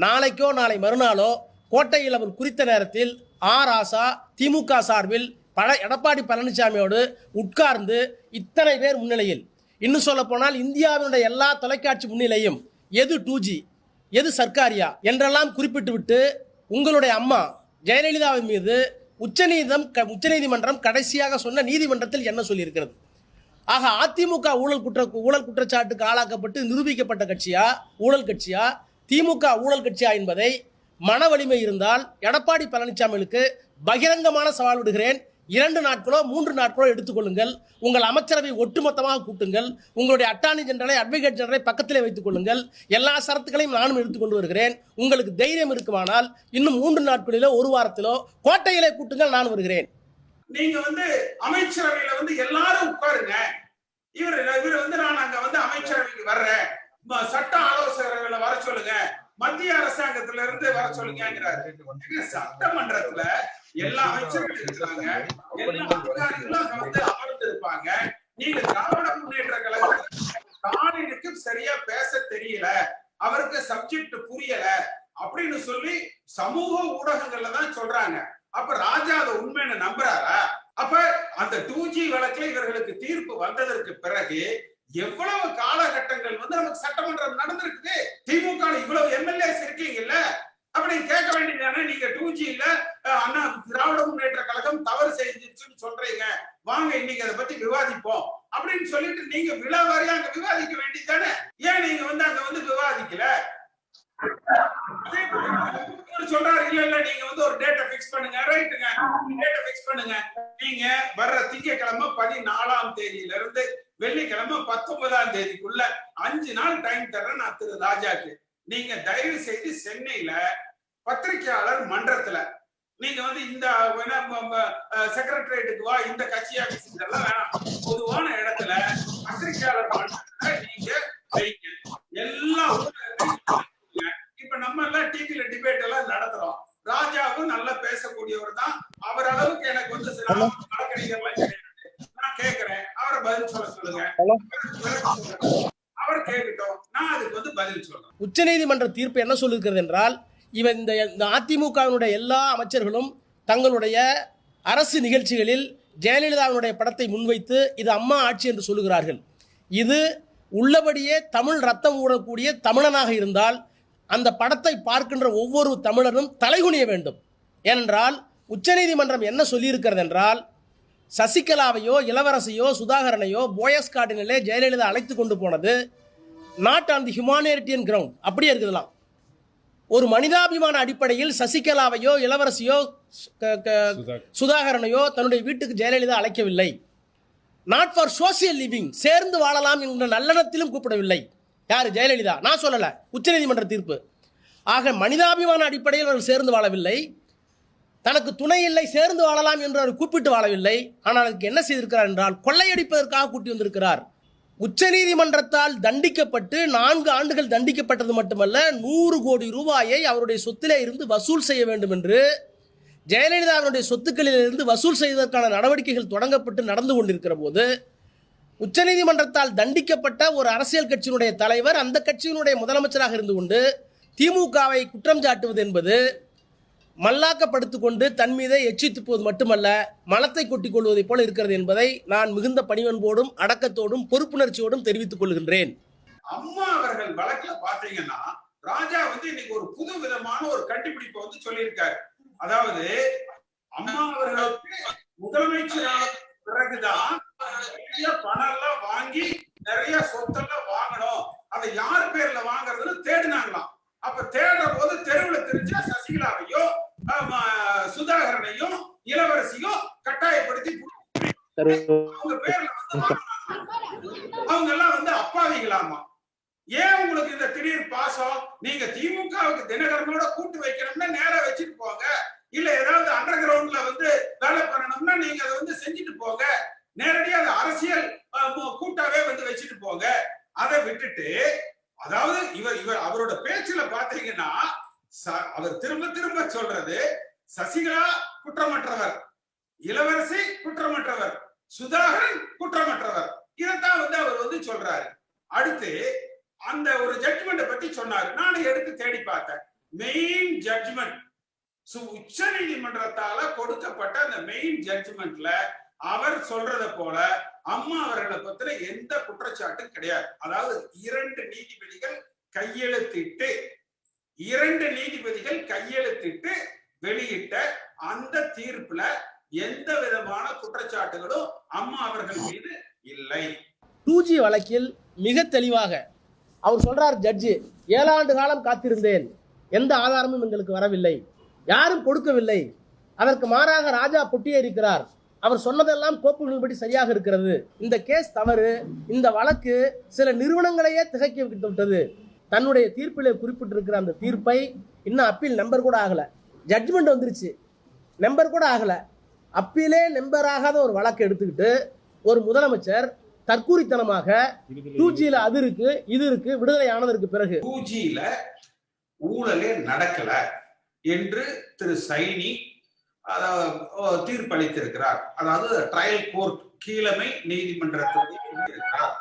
நாளைக்கோ நாளை மறுநாளோ கோட்டையில் அவர் குறித்த நேரத்தில் ஆர் ஆசா திமுக சார்பில் பழ எடப்பாடி பழனிசாமியோடு உட்கார்ந்து இத்தனை பேர் முன்னிலையில். இன்னும் சொல்ல போனால் இந்தியாவினுடைய எல்லா தொலைக்காட்சி முன்னிலையும் எது டூ ஜி எது சர்க்காரியா என்றெல்லாம் குறிப்பிட்டு விட்டு உங்களுடைய அம்மா ஜெயலலிதாவின் மீது உச்சநீதம் உச்சநீதிமன்றம் கடைசியாக சொன்ன நீதிமன்றத்தில் என்ன சொல்லியிருக்கிறது? ஆக அதிமுக ஊழல் குற்ற ஊழல் குற்றச்சாட்டுக்கு ஆளாக்கப்பட்டு நிரூபிக்கப்பட்ட கட்சியா ஊழல் கட்சியா திமுக ஊழல் கட்சியா என்பதை மன வலிமை இருந்தால் எடப்பாடி பழனிசாமிகளுக்கு பகிரங்கமான சவால் விடுகிறேன். இரண்டு நாட்களோ மூன்று நாட்களோ எடுத்துக்கொள்ளுங்கள் உங்கள் அமைச்சரவை ஒட்டுமொத்தமாக கூட்டுங்கள். உங்களுடைய அட்டார்னி ஜெனரலை அட்வொகேட் ஜெனரலை பக்கத்திலே வைத்துக் கொள்ளுங்கள். எல்லா சரத்துக்களையும் நானும் எடுத்துக்கொண்டு வருகிறேன். உங்களுக்கு தைரியம் இருக்குமானால் இன்னும் மூன்று நாட்களிலோ ஒரு வாரத்திலோ கோட்டையிலே கூட்டுங்கள் நான் வருகிறேன். நீங்க வந்து அமைச்சரவையில வந்து எல்லாரும் உட்காருங்க. இவர் இவர் வந்து நான் அங்க வந்து அமைச்சரவைக்கு வர்றேன் ம- சட்ட ஆலோசகர்களை வர சொல்லுங்க மத்திய அரசாங்கத்துல இருந்து வர சொல்லுங்கிறாரு சட்டமன்றத்துல எல்லா அமைச்சர்களும் இருக்கிறாங்க. எல்லா அதிகாரிகளும் அங்க வந்து அமர்ந்து இருப்பாங்க நீங்க திராவிட முன்னேற்ற கழகத்துல ஸ்டாலினுக்கு சரியா பேச தெரியல. அவருக்கு சப்ஜெக்ட் புரியல அப்படின்னு சொல்லி சமூக ஊடகங்கள்ல தான் சொல்றாங்க. அப்ப ராஜா அதை உண்மைன்னு நம்புறாரா? அப்ப அந்த டூ ஜி வழக்குல இவர்களுக்கு தீர்ப்பு வந்ததற்கு பிறகு எவ்வளவு காலகட்டங்கள் வந்து நமக்கு சட்டமன்றம் நடந்திருக்குது? திமுக இவ்வளவு எம்எல்ஏஸ் இருக்கீங்கல்ல? அப்படி கேட்க வேண்டியதானே நீங்க டூ ஜில அண்ணா திராவிட முன்னேற்ற கழகம் தவறு செஞ்சிருச்சுன்னு சொல்றீங்க. வாங்க இன்னைக்கு அதை பத்தி விவாதிப்போம். அப்படின்னு சொல்லிட்டு நீங்க விழாவாரியா அங்க விவாதிக்க வேண்டியதானே ஏன் நீங்க வந்து அங்க வந்து விவாதிக்கல? சொல்றாரு இல்ல இல்ல நீங்க வந்து ஒரு டேட்டை பிக்ஸ் பண்ணுங்க. ரைட்டுங்க டேட்டை பிக்ஸ் பண்ணுங்க. நீங்க வர்ற திங்கக்கிழமை பதினாலாம் தேதியில இருந்து வெள்ளிக்கிழமை பத்தொன்பதாம் தேதிக்குள்ள அஞ்சு நாள் டைம் தர்றேன் நான் திரு ராஜாக்கு. நீங்க தயவு செய்து சென்னையில பத்திரிகையாளர் மன்றத்துல நீங்க வந்து இந்த செக்ரட்டரியேட்டுக்கு வா இந்த கட்சி ஆபீஸ் இதெல்லாம் வேணாம். பொதுவான இடத்துல பத்திரிகையாளர் மன்றத்துல நீங்க வைங்க. எல்லா இப்ப நம்ம எல்லாம் டிவில டிபேட் எல்லாம் நடத்துறோம். ராஜாவும் நல்லா பேசக்கூடியவர் தான். அவர் அளவுக்கு எனக்கு வந்து சொல்றேன். உச்சநீதிமன்ற தீர்ப்பு என்ன சொல்லியிருக்கிறது என்றால் இவன் இந்த இந்த அதிமுகவினுடைய எல்லா அமைச்சர்களும் தங்களுடைய அரசு நிகழ்ச்சிகளில் ஜெயலலிதாவினுடைய படத்தை முன்வைத்து இது அம்மா ஆட்சி என்று சொல்லுகிறார்கள். இது உள்ளபடியே தமிழ் ரத்தம் ஊடக்கூடிய தமிழனாக இருந்தால் அந்த படத்தை பார்க்கின்ற ஒவ்வொரு தமிழரும் தலைகுனிய வேண்டும். ஏனென்றால் உச்சநீதிமன்றம் என்ன சொல்லியிருக்கிறது என்றால் சசிகலாவையோ இளவரசியோ சுதாகரனையோ போயஸ் கார்டினிலே ஜெயலலிதா அழைத்து கொண்டு போனது not on the humanitarian ground அப்படியே இருக்குதுலாம். ஒரு மனிதாபிமான அடிப்படையில் சசிகலாவையோ இளவரசியோ சுதாகரனையோ தன்னுடைய வீட்டுக்கு ஜெயலலிதா அழைக்கவில்லை. நாட் ஃபார் சோசியல் லிவிங் சேர்ந்து வாழலாம் என்ற நல்லெண்ணத்திலும் கூப்பிடவில்லை. யார்? ஜெயலலிதா. நான் சொல்லல. உச்சநீதிமன்ற தீர்ப்பு. ஆக மனிதாபிமான அடிப்படையில் அவர்கள் சேர்ந்து வாழவில்லை. தனக்கு துணை இல்லை சேர்ந்து வாழலாம் என்று அவர் கூப்பிட்டு வாழவில்லை. ஆனால் அதுக்கு என்ன செய்திருக்கிறார் என்றால் கொள்ளையடிப்பதற்காக கூட்டி வந்திருக்கிறார். உச்சநீதிமன்றத்தால் தண்டிக்கப்பட்டு நான்கு ஆண்டுகள் தண்டிக்கப்பட்டது மட்டுமல்ல நூறு கோடி ரூபாயை அவருடைய சொத்திலே இருந்து வசூல் செய்ய வேண்டும் என்று ஜெயலலிதாவினுடைய சொத்துக்களில் இருந்து வசூல் செய்வதற்கான நடவடிக்கைகள் தொடங்கப்பட்டு நடந்து கொண்டிருக்கிற போது உச்சநீதிமன்றத்தால் தண்டிக்கப்பட்ட ஒரு அரசியல் கட்சியினுடைய தலைவர் அந்த கட்சியினுடைய முதலமைச்சராக இருந்து கொண்டு திமுகவை குற்றம் சாட்டுவது என்பது மல்லாக்கப்படுத்து கொண்டு தன் மீதை எச்சித்துப்போது மட்டுமல்ல மலத்தை கொட்டிக் கொள்வதைப் போல இருக்கிறது என்பதை நான் மிகுந்த பணிவன்போடும் அடக்கத்தோடும் பொறுப்புணர்ச்சியோடும் தெரிவித்துக் கொள்கின்றேன். அம்மா அவர்கள் வழக்குல பாத்தீங்கன்னா ராஜா வந்து இன்னைக்கு ஒரு புது விதமான ஒரு கண்டுபிடிப்பை வந்து சொல்லியிருக்காரு. அதாவது அம்மா அவர்களுக்கு முதலமைச்சரான பிறகுதான் அவங்க பேர்ல வந்து அவங்க எல்லாம் வந்து அப்பாவிகளாமா ஏன் உங்களுக்கு இந்த திடீர் பாசம்? நீங்க திமுகவுக்கு தினகரனோட கூட்டு வைக்கணும்னா நேரா வச்சுட்டு போங்க. இல்ல ஏதாவது அண்டர் கிரவுண்ட்ல வந்து வேலை பண்ணணும்னா நீங்க அதை வந்து செஞ்சுட்டு போங்க. நேரடியா அது அரசியல் கூட்டாவே வந்து வச்சுட்டு போங்க. அதை விட்டுட்டு அதாவது இவர் இவர் அவரோட பேச்சுல பாத்தீங்கன்னா ச- அவர் திரும்ப திரும்ப சொல்றது சசிகலா குற்றமற்றவர். இளவரசி குற்றமற்றவர். சுதாகரன் குற்றமற்றவர். இதைத்தான் வந்து அவர் வந்து சொல்றாரு. அடுத்து அந்த ஒரு ஜட்ஜ்மெண்ட்டை பத்தி சொன்னாரு. நானும் எடுத்து தேடி பார்த்தேன். மெயின் ஜட்ஜ்மெண்ட் உச்ச நீதிமன்றத்தால கொடுக்கப்பட்ட அந்த மெயின் ஜட்ஜ்மெண்ட்ல அவர் சொல்றத போல அம்மா அவர்களை பத்தின எந்த குற்றச்சாட்டும் கிடையாது. அதாவது இரண்டு நீதிபதிகள் கையெழுத்திட்டு இரண்டு நீதிபதிகள் கையெழுத்திட்டு வெளியிட்ட அந்த தீர்ப்புல எந்த விதமான குற்றச்சாட்டுகளும் அம்மா அவர்கள் மீது இல்லை. டூ ஜி வழக்கில் மிக தெளிவாக அவர் சொல்றார் ஜட்ஜி ஏழாண்டு காலம் காத்திருந்தேன். எந்த ஆதாரமும் எங்களுக்கு வரவில்லை. யாரும் கொடுக்கவில்லை. அதற்கு மாறாக ராஜா பொட்டியே இருக்கிறார். அவர் சொன்னதெல்லாம் கோப்புகளின்படி சரியாக இருக்கிறது. இந்த கேஸ் தவறு. இந்த வழக்கு சில நிறுவனங்களையே திகைக்க விட்டது தன்னுடைய தீர்ப்பிலே குறிப்பிட்டிருக்கிற அந்த தீர்ப்பை இன்னும் அப்பீல் நம்பர் கூட ஆகலை. ஜட்ஜ்மெண்ட் வந்துருச்சு. நம்பர் கூட ஆகலை. அப்பீலே நம்பர் ஆகாத ஒரு வழக்கை எடுத்துக்கிட்டு ஒரு முதலமைச்சர் தற்கூரித்தனமாக டூ ஜியில் அது இருக்கு இது இருக்கு விடுதலை ஆனதற்கு பிறகு. டூஜியில ஊழலே நடக்கல என்று திரு சைனி தீர்ப்பளித்திருக்கிறார். அதாவது ட்ரையல் கோர்ட் கீழமை நீதிமன்றத்தில் இருக்கிறார்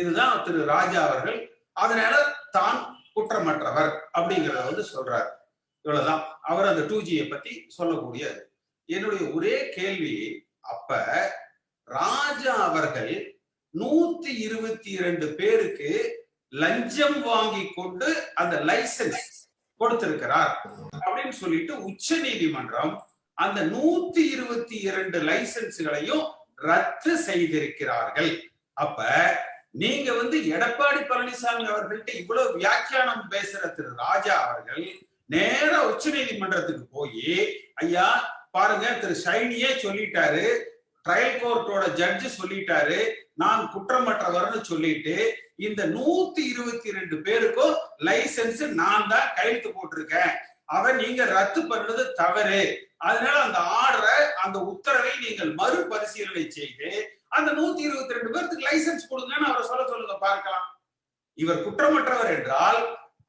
இதுதான் திரு ராஜா அவர்கள். அதனால தான் குற்றமற்றவர் அப்படிங்கறத வந்து சொல்றாரு. இவ்வளவுதான். அவர் அந்த டூ ஜியை பத்தி சொல்லக்கூடியது. என்னுடைய ஒரே கேள்வி அப்ப ராஜா அவர்கள் நூத்தி இருபத்தி இரண்டு பேருக்கு லஞ்சம் வாங்கி கொண்டு அந்த லைசன்ஸ் கொடுத்திருக்கிறார். அப்படின்னு சொல்லிட்டு உச்ச நீதிமன்றம் அந்த நூத்தி இருபத்தி இரண்டு லைசன்ஸ்களையும் ரத்து செய்திருக்கிறார்கள். அப்ப நீங்க வந்து எடப்பாடி பழனிசாமி அவர்கள்ட்ட இவ்வளவு வியாக்கியானம் பேசுற திரு ராஜா அவர்கள் நேரா உச்ச நீதிமன்றத்துக்கு போய் ஐயா பாருங்க திரு ஷைனியே சொல்லிட்டாரு ட்ரையல் கோர்ட்டோட ஜட்ஜ் சொல்லிட்டாரு நான் குற்றமற்றவர்னு சொல்லிட்டு இந்த நூத்தி இருபத்தி ரெண்டு பேருக்கும் லைசன்ஸ் நான் தான் கையெழுத்து போட்டிருக்கேன். அவன் நீங்க ரத்து பண்ணது தவறு. அதனால அந்த ஆர்டரை அந்த உத்தரவை நீங்கள் மறுபரிசீலனை செய்து அந்த நூத்தி இருபத்தி ரெண்டு பேருக்கு லைசன்ஸ் கொடுங்கன்னு அவரை சொல்ல சொல்லுங்க பார்க்கலாம். இவர் குற்றமற்றவர் என்றால்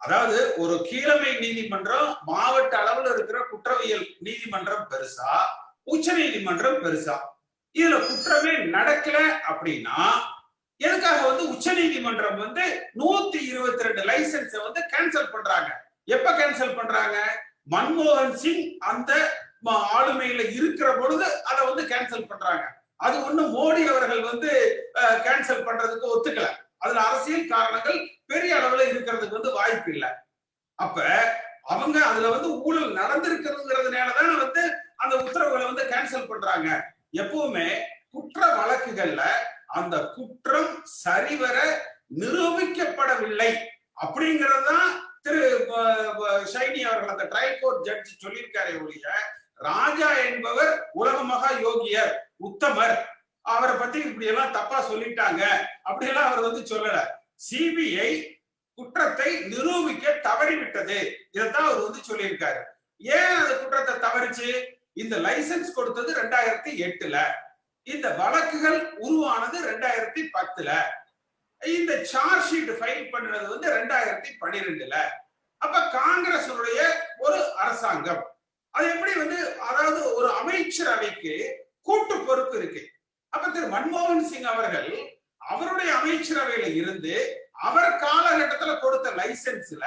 அதாவது ஒரு கீழமை நீதிமன்றம் மாவட்ட அளவுல இருக்கிற குற்றவியல் நீதிமன்றம் பெருசா உச்ச நீதிமன்றம் பெருசா. இதுல குற்றமே நடக்கல அப்படின்னா எதுக்காக வந்து உச்ச நீதிமன்றம் வந்து நூத்தி இருபத்தி ரெண்டு லைசன்ஸ வந்து கேன்சல் பண்றாங்க? எப்ப கேன்சல் பண்றாங்க? மன்மோகன் சிங் அந்த ஆளுமையில இருக்கிற பொழுது அதை வந்து கேன்சல் பண்றாங்க. அது ஒண்ணு மோடி அவர்கள் வந்து கேன்சல் பண்றதுக்கு ஒத்துக்கல. அதுல அரசியல் காரணங்கள் பெரிய அளவுல இருக்கிறதுக்கு வந்து வாய்ப்பு இல்லை. அப்ப அவங்க அதுல வந்து ஊழல் நடந்திருக்கிறதுங்கிறதுனாலதான் வந்து அந்த உத்தரவுகளை வந்து கேன்சல் பண்றாங்க. எப்பவுமே குற்ற வழக்குகள்ல அந்த குற்றம் சரிவர நிரூபிக்கப்படவில்லை அப்படிங்கறதுதான் திரு ஷைனி அவர்கள் அந்த ட்ரையல் கோர்ட் ஜட்ஜ் சொல்லியிருக்காரு ஒழிய ராஜா என்பவர் உலக மகா யோகியர் உத்தமர். அவரை பத்தி இப்படி எல்லாம் தப்பா சொல்லிட்டாங்க அப்படி எல்லாம் அவர் வந்து சொல்லல. சிபிஐ குற்றத்தை நிரூபிக்க தவறிவிட்டது. இதைத்தான் அவர் வந்து சொல்லியிருக்காரு. ஏன் அந்த குற்றத்தை தவறிச்சு? இந்த லைசன்ஸ் கொடுத்தது ரெண்டாயிரத்தி எட்டுல. இந்த வழக்குகள் உருவானது ரெண்டாயிரத்தி பத்துல. இந்த சார்ஜ் ஷீட் ஃபைல் பண்ணது வந்து ரெண்டாயிரத்தி பன்னிரெண்டுல. அப்ப காங்கிரசுடைய ஒரு அரசாங்கம். அது எப்படி வந்து அதாவது ஒரு அமைச்சரவைக்கு கூட்டு பொறுப்பு இருக்கு. மன்மோகன் சிங் அவர்கள் அவருடைய அமைச்சரவையில இருந்து அவர் காலகட்டத்துல கொடுத்த லைசென்ஸ்ல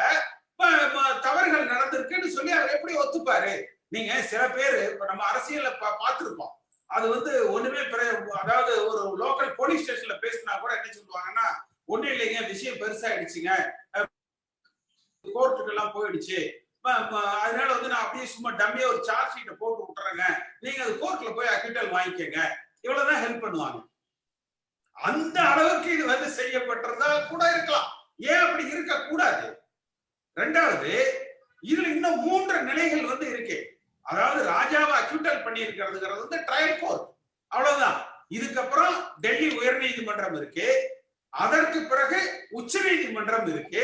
தவறுகள் நடந்திருக்குன்னு சொல்லி அவர் எப்படி ஒத்துப்பாரு? நீங்க சில பேர் இப்ப நம்ம அரசியல பா- பார்த்திருப்போம். அது வந்து ஒண்ணுமே அதாவது ஒரு லோக்கல் போலீஸ் ஸ்டேஷன்ல பேசினா கூட என்ன சொல்லுவாங்கன்னா ஒண்ணும் இல்லைங்க விஷயம் பெருசாயிடுச்சுங்க. கோர்ட்டுக்கு எல்லாம் போயிடுச்சு அதனால வந்து நான் அப்படியே சும்மா டம்மியா ஒரு சார்ஜ் ஷீட்டை போட்டு விட்டுறேங்க. நீங்க அது கோர்ட்ல போய் அக்யூட்டல் வாங்கிக்கங்க. இவ்வளவுதான் ஹெல்ப் பண்ணுவாங்க. அந்த அளவுக்கு இது வந்து செய்யப்பட்டிருந்தா கூட இருக்கலாம். ஏன் அப்படி இருக்க கூடாது ரெண்டாவது இதுல இன்னும் மூன்று நிலைகள் வந்து இருக்கு. அதாவது ராஜாவை அக்யூட்டல் பண்ணி இருக்கிறதுங்கிறது வந்து ட்ரையல் கோர்ட் அவ்வளவுதான். இதுக்கப்புறம் டெல்லி உயர்நீதிமன்றம் இருக்கு. அதற்கு பிறகு உச்ச நீதிமன்றம் இருக்கு.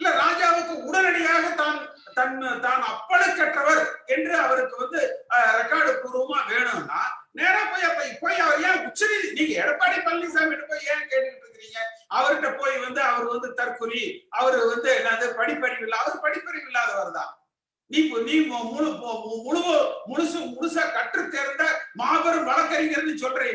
இல்ல ராஜாவுக்கு உடனடியாக தான் தன் தான் அப்பழுக்கற்றவர் என்று அவருக்கு வந்து ரெக்கார்டு பூர்வமா வேணும்னா நேரா போய் அப்ப போய் அவர் ஏன் உச்ச நீதி நீங்க எடப்பாடி பழனிசாமி போய் ஏன் கேட்டுட்டு இருக்கிறீங்க அவர்கிட்ட போய் வந்து அவர் வந்து தற்கொலை அவர் வந்து என்னது படிப்பறிவு இல்ல அவர் படிப்பறிவு இல்லாதவர் தான் நீ நீ மு- முழு மு- முழு முழுசு முழுசா கற்று தேர்ந்த மாபெரும்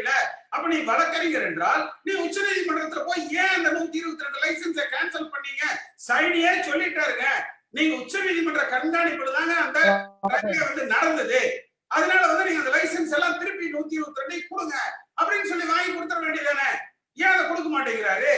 வழக்கறிஞர்னு அப்ப நீ வழக்கறிஞர் என்றால் நீ உச்ச நீதிமன்றத்துல போய் ஏன் அந்த நூத்தி இருபத்தி ரெண்டு லைசன்ஸை கேன்சல் பண்ணீங்க? சைனியே சொல்லிட்டாருங்க. நீங்க உச்ச நீதிமன்ற கண்காணிப்புல தாங்க அந்த வந்து நடந்தது. அதனால வந்து நீங்க அந்த லைசென்ஸ் எல்லாம் திருப்பி நூத்தி இருபத்தி ரெண்டு கொடுங்க. அப்படின்னு சொல்லி வாங்கி கொடுத்துட வேண்டியதானே ஏன் அதை கொடுக்க மாட்டேங்கிறாரு?